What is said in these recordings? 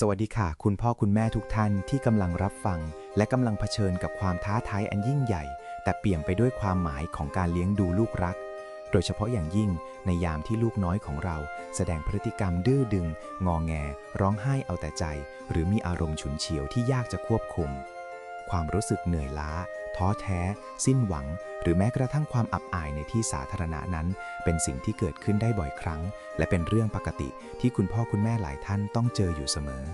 สวัสดีค่ะ คุณพ่อคุณแม่ทุกท่านที่กำลังรับฟัง และกำลังเผชิญกับความท้าทายอันยิ่งใหญ่ แต่เปี่ยมไปด้วยความหมายของการเลี้ยงดูลูกรัก โดยเฉพาะอย่างยิ่งในยามที่ลูกน้อยของเรา แสดงพฤติกรรมดื้อดึง งอแง ร้องไห้เอาแต่ใจ หรือมีอารมณ์ฉุนเฉียวที่ยากจะควบคุม ความรู้สึกเหนื่อยล้า ท้อแท้ สิ้นหวัง หรือแม้กระทั่งความอับอายในที่สาธารณะนั้น เป็นสิ่งที่เกิดขึ้นได้บ่อยครั้ง และเป็นเรื่องปกติที่คุณพ่อคุณแม่หลายท่านต้องเจออยู่เสมอ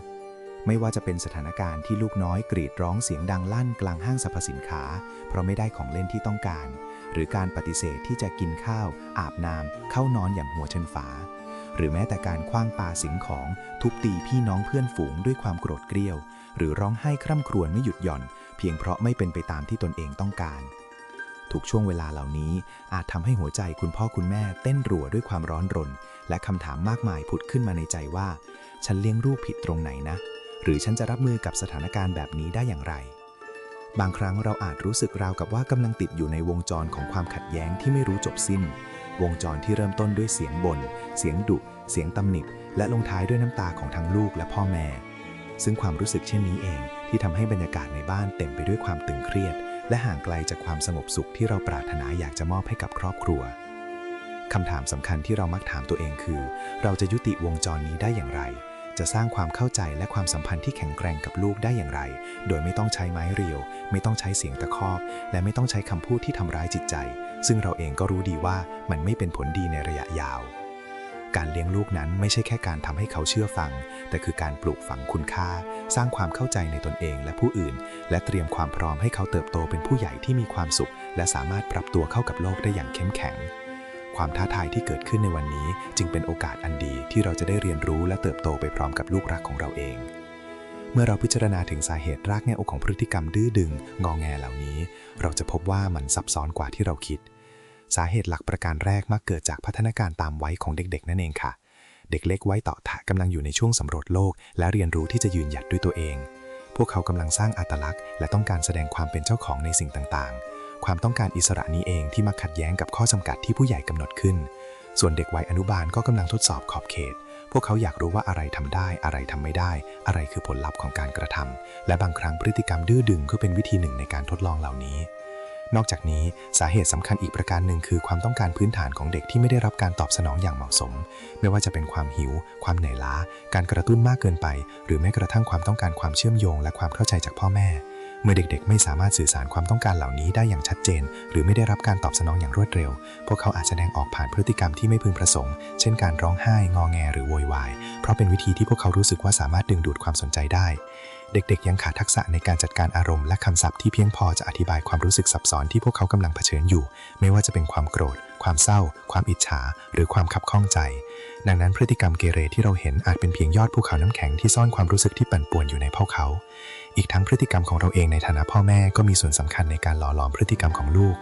ไม่ว่าจะเป็นสถานการณ์ที่ลูกน้อยกรีดร้องเสียงดังลั่นกลางห้างสรรพสินค้า เพราะไม่ได้ของเล่นที่ต้องการ หรือการปฏิเสธที่จะกินข้าว อาบน้ำเข้านอนอย่างหัวชนฝาหรือแม้แต่การคว้างปาสิ่งของ ทุบตีพี่น้องเพื่อนฝูงด้วยความโกรธเกรี้ยว หรือร้องไห้คร่ำครวญไม่หยุดหย่อน พียงเพราะไม่เป็นไปตามที่ตนเองต้องการทุกช่วงเวลาเหล่านี้อาจทำให้หัวใจคุณพ่อคุณแม่เต้นรัวด้วยความร้อนรน และคำถามมากมายผุดขึ้นมาในใจว่า ฉันเลี้ยงลูกผิดตรงไหนนะ หรือฉันจะรับมือกับสถานการณ์แบบนี้ได้อย่างไร บางครั้งเราอาจรู้สึกราวกับว่ากำลังติดอยู่ในวงจรของความขัดแย้งที่ไม่รู้จบสิ้น วงจรที่เริ่มต้นด้วยเสียงบน่นเสียงดุเสียงตำหนิและลงท้ายด้วยน้ำตาของทั้งลูกและพ่อแม่ ซึ่งความรู้สึกเช่นนี้เอง ที่ทำให้บรรยากาศในบ้านเต็มไปด้วยความตึงเครียด และห่างไกลจากความสงบสุขที่เราปรารถนาอยากจะมอบให้กับครอบครัวคำถามสำคัญที่เรามักถามตัวเองคือ เราจะยุติวงจรนี้ได้อย่างไร จะสร้างความเข้าใจและความสัมพันธ์ที่แข็งแกร่งกับลูกได้อย่างไร โดยไม่ต้องใช้ไม้เรียว ไม่ต้องใช้เสียงตะคอก และไม่ต้องใช้คำพูดที่ทำร้ายจิตใจ ซึ่งเราเองก็รู้ดีว่ามันไม่เป็นผลดีในระยะยาว การเลี้ยงลูกนั้นไม่ใช่แค่การทำให้เขาเชื่อฟัง แต่คือการปลูกฝังคุณค่า สร้างความเข้าใจในตนเองและผู้อื่น และเตรียมความพร้อมให้เขาเติบโตเป็นผู้ใหญ่ที่มีความสุข และสามารถปรับตัวเข้ากับโลกได้อย่างเข้มแข็ง ความท้าทายที่เกิดขึ้นในวันนี้ จึงเป็นโอกาสอันดีที่เราจะได้เรียนรู้และเติบโตไปพร้อมกับลูกรักของเราเองเมื่อเราพิจารณาถึงสาเหตุรากแง่อกของพฤติกรรมดื้อดึง งอแงเหล่านี้ เราจะพบว่ามันซับซ้อนกว่าที่เราคิด สาเหตุหลักประการแรกมักเกิดจากพัฒนาการตามวัยของเด็กๆ นั่นเองค่ะ เด็กเล็กวัยต่อถะกำลังอยู่ในช่วงสำรวจโลก และเรียนรู้ที่จะยืนหยัดด้วยตัวเอง พวกเขากำลังสร้างอัตลักษณ์ และต้องการแสดงความเป็นเจ้าของในสิ่งต่างๆ ความต้องการอิสระนี้เองที่มักขัดแย้งกับข้อจำกัดที่ผู้ใหญ่กำหนดขึ้น ส่วนเด็กวัยอนุบาลก็กำลังทดสอบขอบเขต พวกเขาอยากรู้ว่าอะไรทำได้ อะไรทำไม่ได้ อะไรคือผลลัพธ์ของการกระทำและบางครั้งพฤติกรรมดื้อดึงก็เป็นวิธีหนึ่งในการทดลองเหล่านี้ นอกจากนี้สาเหตุสำคัญอีกประการหนึ่งคือความต้องการพื้นฐานของเด็กที่ไม่ได้รับการตอบสนองอย่างเหมาะสม ไม่ว่าจะเป็นความหิว ความเหนื่อยล้า การกระตุ้นมากเกินไป หรือแม้กระทั่งความต้องการความเชื่อมโยง และความเข้าใจจากพ่อแม่ เมื่อเด็กๆ ไม่สามารถสื่อสารความต้องการเหล่านี้ได้อย่างชัดเจน หรือไม่ได้รับการตอบสนองอย่างรวดเร็ว พวกเขาอาจแสดงออกผ่านพฤติกรรมที่ไม่พึงประสงค์ เช่น การร้องไห้ งอแง หรือโวยวาย เพราะเป็นวิธีที่พวกเขารู้สึกว่าสามารถดึงดูดความสนใจได้ เด็กๆ ยังขาดทักษะในการจัดการอารมณ์และคำศัพท์ที่เพียงพอจะอธิบายความรู้สึกซับซ้อนที่พวกเขากำลังเผชิญอยู่ ไม่ว่าจะเป็นความโกรธ ความเศร้า ความอิจฉา หรือความขับข้องใจ ดังนั้นพฤติกรรมเกเรที่เราเห็นอาจเป็นเพียงยอดภูเขาน้ำแข็งที่ซ่อนความรู้สึกที่ปั่นป่วนอยู่ในพวกเขา อีกทั้งพฤติกรรมของเราเองในฐานะพ่อแม่ก็มีส่วนสำคัญในการหล่อหลอมพฤติกรรมของลูก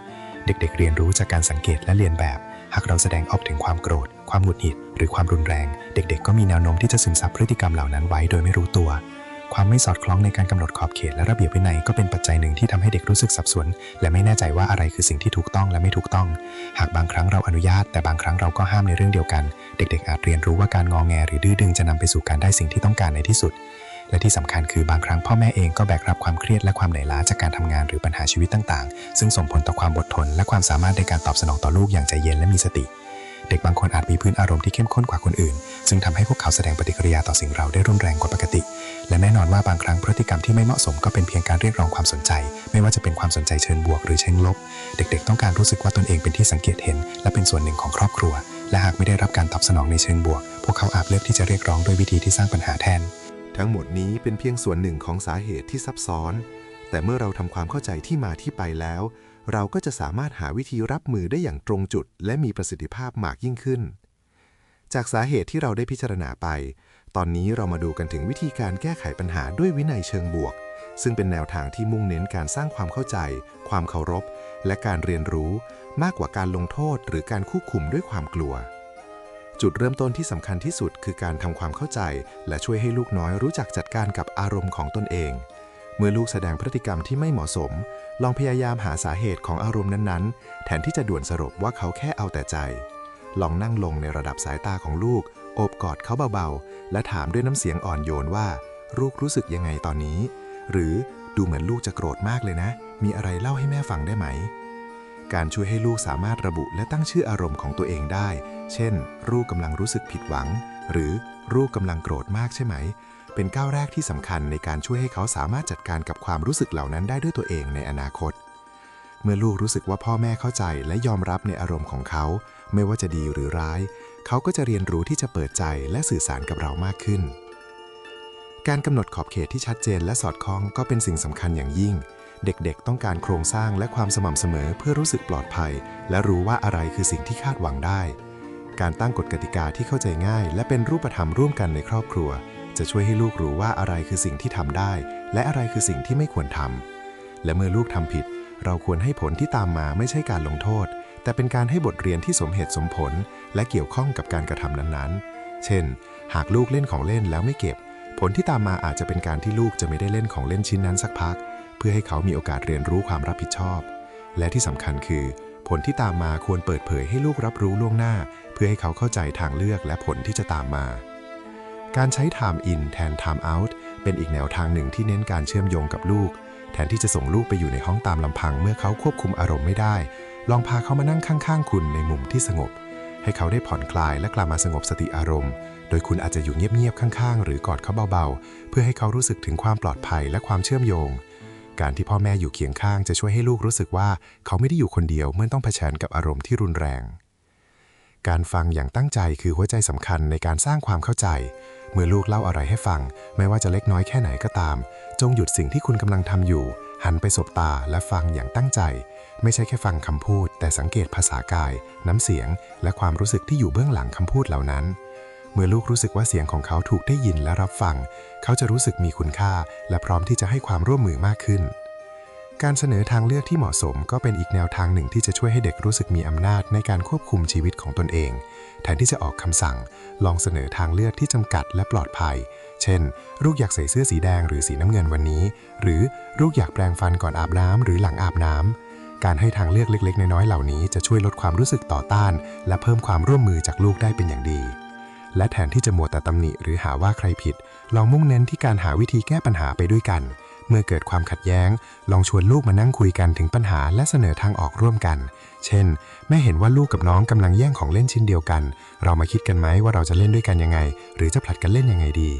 เด็กๆ เรียนรู้จากการสังเกตและเรียนแบบ หากเราแสดงออกถึงความโกรธ ความหงุดหงิด หรือความรุนแรง เด็ก ๆ ก็มีแนวโน้มที่จะซึมซับพฤติกรรมเหล่านั้นไว้โดยไม่รู้ตัว ความไม่สอดคล้องในการกำหนดขอบเขตและระเบียบวินัยก็เป็นปัจจัยหนึ่งที่ทำให้เด็กรู้สึกสับสน และไม่แน่ใจว่าอะไรคือสิ่งที่ถูกต้องและไม่ถูกต้อง หากบางครั้งเราอนุญาต แต่บางครั้งเราก็ห้ามในเรื่องเดียวกัน เด็กๆ อาจเรียนรู้ว่าการงอแงหรือดื้อดึงจะนำไปสู่การได้สิ่งที่ต้องการในที่สุด และที่สำคัญคือบางครั้งพ่อแม่เองก็แบกรับความเครียดและความเหนื่อยล้าจากการทำงานหรือปัญหาชีวิตต่างๆ ซึ่งส่งผลต่อความอดทน และความสามารถในการตอบสนองต่อลูกอย่างใจเย็นและมีสติเด็กบางคนอาจมีพื้นอารมณ์ที่เข้มข้นกว่าคนอื่น ซึ่งทำให้พวกเขาแสดงปฏิกิริยาต่อสิ่งเราได้รุนแรงกว่าปกติ และแน่นอนว่าบางครั้งพฤติกรรมที่ไม่เหมาะสมก็เป็นเพียงการเรียกร้องความสนใจ ไม่ว่าจะเป็นความสนใจเชิงบวกหรือเชิงลบ เด็กๆ ต้องการรู้สึกว่าตนเองเป็นที่สังเกตเห็น และเป็นส่วนหนึ่งของครอบครัว และหากไม่ได้รับการตอบสนองในเชิงบวก พวกเขาอาจเลือกที่จะเรียกร้องด้วยวิธีที่สร้างปัญหาแทน ทั้งหมดนี้เป็นเพียงส่วนหนึ่งของสาเหตุที่ซับซ้อน แต่เมื่อเราทำความเข้าใจที่มาที่ไปแล้ว เราก็จะสามารถหาวิธีรับมือได้อย่างตรงจุด และมีประสิทธิภาพมากยิ่งขึ้น จากสาเหตุที่เราได้พิจารณาไป ตอนนี้เรามาดูกันถึงวิธีการแก้ไขปัญหาด้วยวินัยเชิงบวก ซึ่งเป็นแนวทางที่มุ่งเน้นการสร้างความเข้าใจ ความเคารพ และการเรียนรู้ มากกว่าการลงโทษ หรือการควบคุมด้วยความกลัว จุดเริ่มต้นที่สำคัญที่สุดคือการทำความเข้าใจ และช่วยให้ลูกน้อยรู้จักจัดการกับอารมณ์ของตนเอง เมื่อลูกแสดงพฤติกรรมที่ไม่เหมาะสม ลองพยายามหาสาเหตุของอารมณ์นั้นๆ แทนที่จะด่วนสรุปว่าเขาแค่เอาแต่ใจ ลองนั่งลงในระดับสายตาของลูก โอบกอดเขาเบาๆ และถามด้วยน้ำเสียงอ่อนโยนว่า ลูกรู้สึกยังไงตอนนี้ หรือดูเหมือนลูกจะโกรธมากเลยนะ มีอะไรเล่าให้แม่ฟังได้ไหม การช่วยให้ลูกสามารถระบุและตั้งชื่ออารมณ์ของตัวเองได้ เช่น ลูกกำลังรู้สึกผิดหวัง หรือลูกกำลังโกรธมากใช่ไหม เป็นก้าวแรกที่สำคัญในการช่วยให้เขาสามารถจัดการกับความรู้สึกเหล่านั้นได้ด้วยตัวเองในอนาคต เมื่อลูกรู้สึกว่าพ่อแม่เข้าใจและยอมรับในอารมณ์ของเขา ไม่ว่าจะดีหรือร้าย เขาก็จะเรียนรู้ที่จะเปิดใจและสื่อสารกับเรามากขึ้น การกำหนดขอบเขตที่ชัดเจนและสอดคล้องก็เป็นสิ่งสำคัญอย่างยิ่ง เด็กๆ ต้องการโครงสร้างและความสม่ำเสมอเพื่อรู้สึกปลอดภัย และรู้ว่าอะไรคือสิ่งที่คาดหวังได้ การตั้งกฎกติกาที่เข้าใจง่าย และเป็นรูปธรรมร่วมกันในครอบครัว จะช่วยให้ลูกรู้ว่าอะไรคือสิ่งที่ทำได้ และอะไรคือสิ่งที่ไม่ควรทำและเมื่อลูกทำผิด เราควรให้ผลที่ตามมาไม่ใช่การลงโทษ แต่เป็นการให้บทเรียนที่สมเหตุสมผล และเกี่ยวข้องกับการกระทำนั้นๆ เช่น หากลูกเล่นของเล่นแล้วไม่เก็บ ผลที่ตามมาอาจจะเป็นการที่ลูกจะไม่ได้เล่นของเล่นชิ้นนั้นสักพัก เพื่อให้เขามีโอกาสเรียนรู้ความรับผิดชอบ และที่สำคัญคือ ผลที่ตามมาควรเปิดเผยให้ลูกรับรู้ล่วงหน้า เพื่อให้เขาเข้าใจทางเลือกและผลที่จะตามมา การใช้ time in แทน time out เป็นอีกแนวทางหนึ่งที่เน้นการเชื่อมโยงกับลูก แทนที่จะส่งลูกไปอยู่ในห้องตามลำพังเมื่อเขาควบคุมอารมณ์ไม่ได้ ลองพาเขามานั่งข้างๆ คุณในมุมที่สงบ ให้เขาได้ผ่อนคลายและกลับมาสงบสติอารมณ์ โดยคุณอาจจะอยู่เงียบๆข้างๆ หรือกอดเขาเบาๆ เพื่อให้เขารู้สึกถึงความปลอดภัยและความเชื่อมโยง การที่พ่อแม่อยู่เคียงข้างจะช่วยให้ลูกรู้สึกว่าเขาไม่ได้อยู่คนเดียวเมื่อต้องเผชิญกับอารมณ์ที่รุนแรง การฟังอย่างตั้งใจคือหัวใจสำคัญในการสร้างความเข้าใจ เมื่อลูกเล่าอะไรให้ฟัง ไม่ว่าจะเล็กน้อยแค่ไหนก็ตาม จงหยุดสิ่งที่คุณกำลังทำอยู่ หันไปสบตาและฟังอย่างตั้งใจ ไม่ใช่แค่ฟังคำพูด แต่สังเกตภาษากาย น้ำเสียง และความรู้สึกที่อยู่เบื้องหลังคำพูดเหล่านั้น เมื่อลูกรู้สึกว่าเสียงของเขาถูกได้ยินและรับฟัง เขาจะรู้สึกมีคุณค่า และพร้อมที่จะให้ความร่วมมือมากขึ้น การเสนอทางเลือกที่เหมาะสมก็เป็นอีกแนวทางหนึ่งที่จะช่วยให้เด็กรู้สึกมีอำนาจในการควบคุมชีวิตของตนเอง แทนที่จะออกคำสั่ง ลองเสนอทางเลือกที่จำกัดและปลอดภัย เช่น ลูกอยากใส่เสื้อสีแดงหรือสีน้ำเงินวันนี้ หรือลูกอยากแปรงฟันก่อนอาบน้ำหรือหลังอาบน้ำ การให้ทางเลือกเล็ก ๆ น้อยๆเหล่านี้จะช่วยลดความรู้สึกต่อต้าน และเพิ่มความร่วมมือจากลูกได้เป็นอย่างดี และแทนที่จะมัวแต่ตำหนิหรือหาว่าใครผิด ลองมุ่งเน้นที่การหาวิธีแก้ปัญหาไปด้วยกัน เมื่อเกิดความขัดแย้ง ลองชวนลูกมานั่งคุยกันถึงปัญหาและเสนอทางออกร่วมกัน เช่น แม่เห็นว่าลูกกับน้องกำลังแย่งของเล่นชิ้นเดียวกัน เรามาคิดกันไหมว่าเราจะเล่นด้วยกันยังไง หรือจะผลัดกันเล่นยังไงดี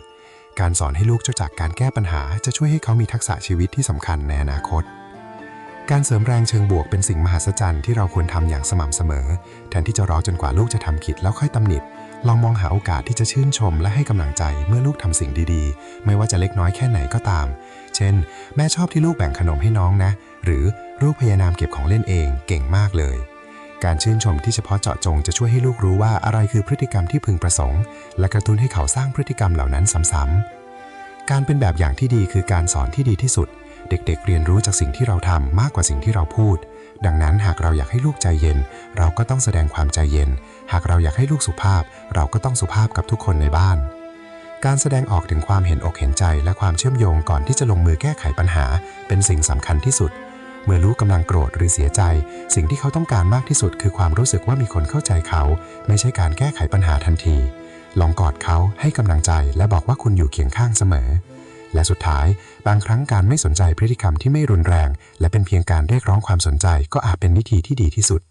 การสอนให้ลูกเจ้าจากการแก้ปัญหา จะช่วยให้เขามีทักษะชีวิตที่สำคัญในอนาคตการเสริมแรงเชิงบวกเป็นสิ่งมหัศจรรย์ที่เราควรทำอย่างสม่ำเสมอ แทนที่จะรอจนกว่าลูกจะทำผิดแล้วค่อยตำหนิ ลองมองหาโอกาสที่จะชื่นชมและให้กำลังใจเมื่อลูกทำสิ่งดีๆ ไม่ว่าจะเล็กน้อยแค่ไหนก็ตาม เช่น แม่ชอบที่ลูกแบ่งขนมให้น้องนะ หรือลูกพยายามเก็บของเล่นเองเก่งมากเลย การชื่นชมที่เฉพาะเจาะจงจะช่วยให้ลูกรู้ว่าอะไรคือพฤติกรรมที่พึงประสงค์ และกระตุ้นให้เขาสร้างพฤติกรรมเหล่านั้นซ้ำๆ การเป็นแบบอย่างที่ดีคือการสอนที่ดีที่สุด เด็กๆเรียนรู้จากสิ่งที่เราทำมากกว่าสิ่งที่เราพูด ดังนั้นหากเราอยากให้ลูกใจเย็น เราก็ต้องแสดงความใจเย็น หากเราอยากให้ลูกสุภาพ เราก็ต้องสุภาพกับทุกคนในบ้าน การแสดงออกถึงความเห็นอกเห็นใจและความเชื่อมโยงก่อนที่จะลงมือแก้ไขปัญหา เป็นสิ่งสำคัญที่สุด เมื่อลูกกำลังโกรธหรือเสียใจ สิ่งที่เขาต้องการมากที่สุด คือความรู้สึกว่ามีคนเข้าใจเขา ไม่ใช่การแก้ไขปัญหาทันที ลองกอดเขาให้กำลังใจและบอกว่าคุณอยู่เคียงข้างเสมอ และสุดท้าย บางครั้งการไม่สนใจพฤติกรรมที่ไม่รุนแรง และเป็นเพียงการเรียกร้องความสนใจก็อาจเป็นวิธีที่ดีที่สุด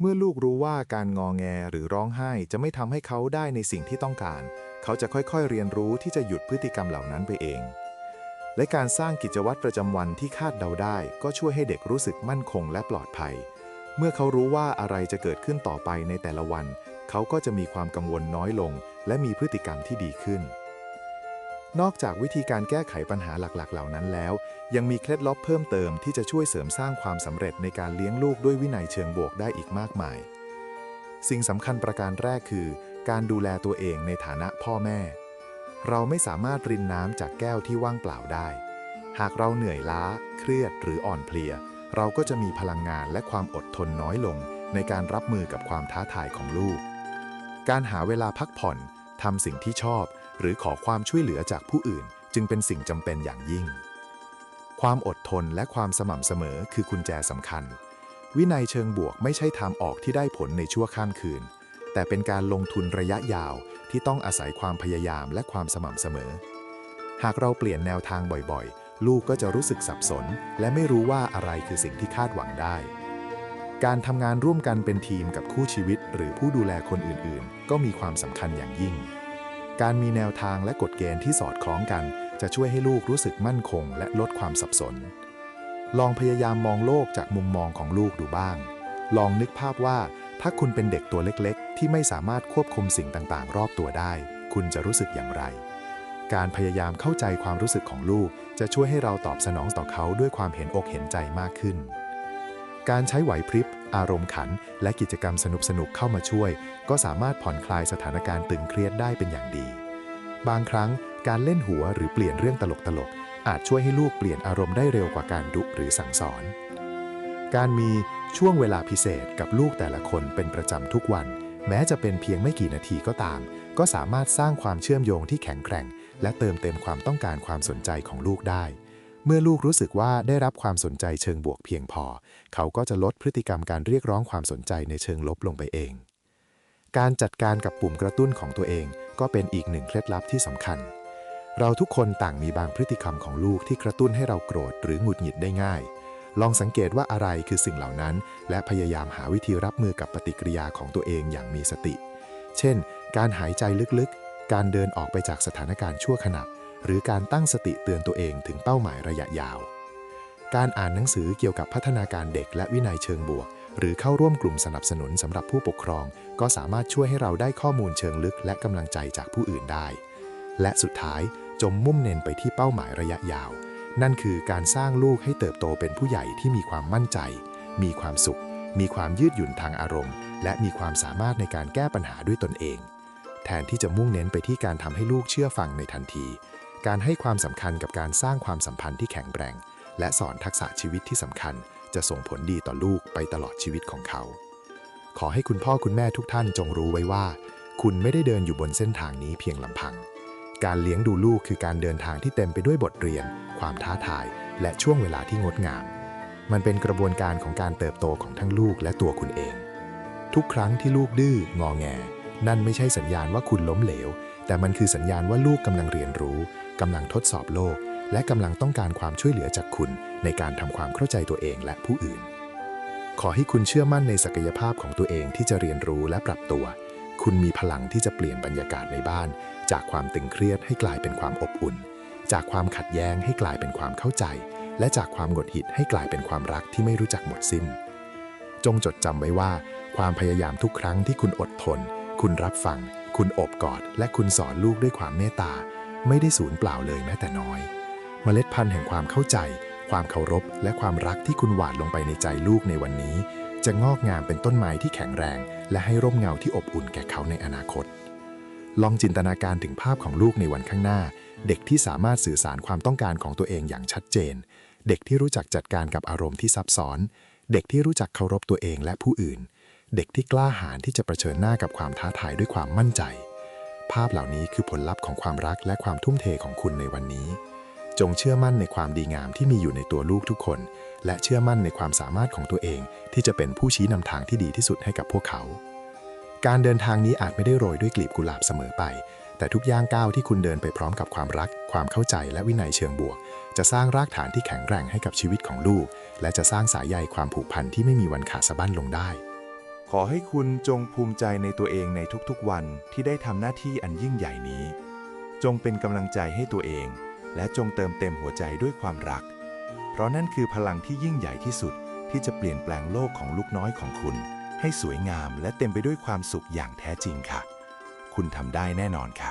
เมื่อลูกรู้ว่าการงอแงหรือร้องไห้จะไม่ทำให้เขาได้ในสิ่งที่ต้องการ เขาจะค่อยๆเรียนรู้ที่จะหยุดพฤติกรรมเหล่านั้นไปเอง และการสร้างกิจวัตรประจำวันที่คาดเดาได้ ก็ช่วยให้เด็กรู้สึกมั่นคงและปลอดภัย เมื่อเขารู้ว่าอะไรจะเกิดขึ้นต่อไปในแต่ละวัน เขาก็จะมีความกังวลน้อยลง และมีพฤติกรรมที่ดีขึ้น นอกจากวิธีการแก้ไขปัญหาหลักๆ เหล่านั้นแล้ว ยังมีเคล็ดลับเพิ่มเติมที่จะช่วยเสริมสร้างความสำเร็จในการเลี้ยงลูกด้วยวินัยเชิงบวกได้อีกมากมาย สิ่งสำคัญประการแรกคือ การดูแลตัวเองในฐานะพ่อแม่ เราไม่สามารถรินน้ำจากแก้วที่ว่างเปล่าได้ หากเราเหนื่อยล้า เครียดหรืออ่อนเพลีย เราก็จะมีพลังงานและความอดทนน้อยลง ในการรับมือกับความท้าทายของลูก การหาเวลาพักผ่อนทำสิ่งที่ชอบ หรือขอความช่วยเหลือจากผู้อื่น จึงเป็นสิ่งจำเป็นอย่างยิ่ง ความอดทนและความสม่ำเสมอคือกุญแจสำคัญ วินัยเชิงบวกไม่ใช่ทางออกที่ได้ผลในชั่วข้ามคืน แต่เป็นการลงทุนระยะยาวที่ต้องอาศัยความพยายามและความสม่ำเสมอ หากเราเปลี่ยนแนวทางบ่อยๆ ลูกก็จะรู้สึกสับสน และไม่รู้ว่าอะไรคือสิ่งที่คาดหวังได้การทำงานร่วมกันเป็นทีมกับคู่ชีวิต หรือผู้ดูแลคนอื่นๆ ก็มีความสำคัญอย่างยิ่ง การมีแนวทางและกฎเกณฑ์ที่สอดคล้องกัน จะช่วยให้ลูกรู้สึกมั่นคง และลดความสับสน ลองพยายามมองโลกจากมุมมองของลูกดูบ้าง ลองนึกภาพว่า ถ้าคุณเป็นเด็กตัวเล็กๆ ที่ไม่สามารถควบคุมสิ่งต่างๆ รอบตัวได้ คุณจะรู้สึกอย่างไร การพยายามเข้าใจความรู้สึกของลูก จะช่วยให้เราตอบสนองต่อเขาด้วยความเห็นอกเห็นใจมากขึ้น การใช้ไหวพริบ อารมณ์ขัน และกิจกรรมสนุกๆเข้ามาช่วย ก็สามารถผ่อนคลายสถานการณ์ตึงเครียดได้เป็นอย่างดี บางครั้งการเล่นหัวหรือเปลี่ยนเรื่องตลกๆอาจช่วยให้ลูกเปลี่ยนอารมณ์ได้เร็วกว่าการดุหรือสั่งสอน การมีช่วงเวลาพิเศษกับลูกแต่ละคนเป็นประจำทุกวัน แม้จะเป็นเพียงไม่กี่นาทีก็ตาม ก็สามารถสร้างความเชื่อมโยงที่แข็งแกร่ง และเติมเต็มความต้องการความสนใจของลูกได้ เมื่อลูกรู้สึกว่าได้รับความสนใจเชิงบวกเพียงพอ เขาก็จะลดพฤติกรรมการเรียกร้องความสนใจในเชิงลบลงไปเอง การจัดการกับปุ่มกระตุ้นของตัวเองก็เป็นอีกหนึ่งเคล็ดลับที่สำคัญ เราทุกคนต่างมีบางพฤติกรรมของลูกที่กระตุ้นให้เราโกรธหรือหงุดหงิดได้ง่าย ลองสังเกตว่าอะไรคือสิ่งเหล่านั้น และพยายามหาวิธีรับมือกับปฏิกิริยาของตัวเองอย่างมีสติ เช่น การหายใจลึกๆ การเดินออกไปจากสถานการณ์ชั่วขณะ หรือการตั้งสติเตือนตัวเองถึงเป้าหมายระยะยาว การอ่านหนังสือเกี่ยวกับพัฒนาการเด็กและวินัยเชิงบวก หรือเข้าร่วมกลุ่มสนับสนุนสำหรับผู้ปกครอง ก็สามารถช่วยให้เราได้ข้อมูลเชิงลึกและกำลังใจจากผู้อื่นได้ และสุดท้ายจงมุ่งเน้นไปที่เป้าหมายระยะยาว นั่นคือการสร้างลูกให้เติบโตเป็นผู้ใหญ่ที่มีความมั่นใจ มีความสุข มีความยืดหยุ่นทางอารมณ์ และมีความสามารถในการแก้ปัญหาด้วยตนเอง แทนที่จะมุ่งเน้นไปที่การทำให้ลูกเชื่อฟังในทันที การให้ความสำคัญกับการสร้างความสัมพันธ์ที่แข็งแกร่ง และสอนทักษะชีวิตที่สำคัญ จะส่งผลดีต่อลูกไปตลอดชีวิตของเขา ขอให้คุณพ่อคุณแม่ทุกท่านจงรู้ไว้ว่า คุณไม่ได้เดินอยู่บนเส้นทางนี้เพียงลำพัง การเลี้ยงดูลูกคือการเดินทางที่เต็มไปด้วยบทเรียน ความท้าทาย และช่วงเวลาที่งดงาม มันเป็นกระบวนการของการเติบโตของทั้งลูกและตัวคุณเอง ทุกครั้งที่ลูกดื้องอแง นั่นไม่ใช่สัญญาณว่าคุณล้มเหลว แต่มันคือสัญญาณว่าลูกกำลังเรียนรู้กำลังทดสอบโลก และกำลังต้องการความช่วยเหลือจากคุณในการทำความเข้าใจตัวเองและผู้อื่น ขอให้คุณเชื่อมั่นในศักยภาพของตัวเองที่จะเรียนรู้และปรับตัว คุณมีพลังที่จะเปลี่ยนบรรยากาศในบ้าน จากความตึงเครียดให้กลายเป็นความอบอุ่น จากความขัดแย้งให้กลายเป็นความเข้าใจ และจากความหงุดหงิดให้กลายเป็นความรักที่ไม่รู้จักหมดสิ้น จงจดจำไว้ว่า ความพยายามทุกครั้งที่คุณอดทน คุณรับฟัง คุณอบกอดและคุณสอนลูกด้วยความเมตตา ไม่ได้สูญเปล่าเลยแม้แต่น้อย เมล็ดพันธุ์แห่งความเข้าใจ ความเคารพ และความรักที่คุณหว่านลงไปในใจลูกในวันนี้ จะงอกงามเป็นต้นไม้ที่แข็งแรง และให้ร่มเงาที่อบอุ่นแก่เขาในอนาคต ลองจินตนาการถึงภาพของลูกในวันข้างหน้า เด็กที่สามารถสื่อสารความต้องการของตัวเองอย่างชัดเจน เด็กที่รู้จักจัดการกับอารมณ์ที่ซับซ้อน เด็กที่รู้จักเคารพตัวเองและผู้อื่น เด็กที่กล้าหาญที่จะเผชิญหน้ากับความท้าทายด้วยความมั่นใจ ภาพเหล่านี้คือผลลัพธ์ของความรักและความทุ่มเทของคุณในวันนี้ จงเชื่อมั่นในความดีงามที่มีอยู่ในตัวลูกทุกคน และเชื่อมั่นในความสามารถของตัวเอง ที่จะเป็นผู้ชี้นำทางที่ดีที่สุดให้กับพวกเขา การเดินทางนี้อาจไม่ได้โรยด้วยกลีบกุหลาบเสมอไป แต่ทุกย่างก้าวที่คุณเดินไปพร้อมกับความรัก ความเข้าใจและวินัยเชิงบวก จะสร้างรากฐานที่แข็งแกร่งให้กับชีวิตของลูก และจะสร้างสายใยความผูกพันที่ไม่มีวันขาดสะบั้นลงได้ ขอให้คุณจงภูมิใจในตัวเองในทุกๆวันที่ได้ทำหน้าที่อันยิ่งใหญ่นี้ จงเป็นกำลังใจให้ตัวเอง และจงเติมเต็มหัวใจด้วยความรัก เพราะนั่นคือพลังที่ยิ่งใหญ่ที่สุดที่จะเปลี่ยนแปลงโลกของลูกน้อยของคุณ ให้สวยงามและเต็มไปด้วยความสุขอย่างแท้จริงค่ะ คุณทำได้แน่นอนค่ะ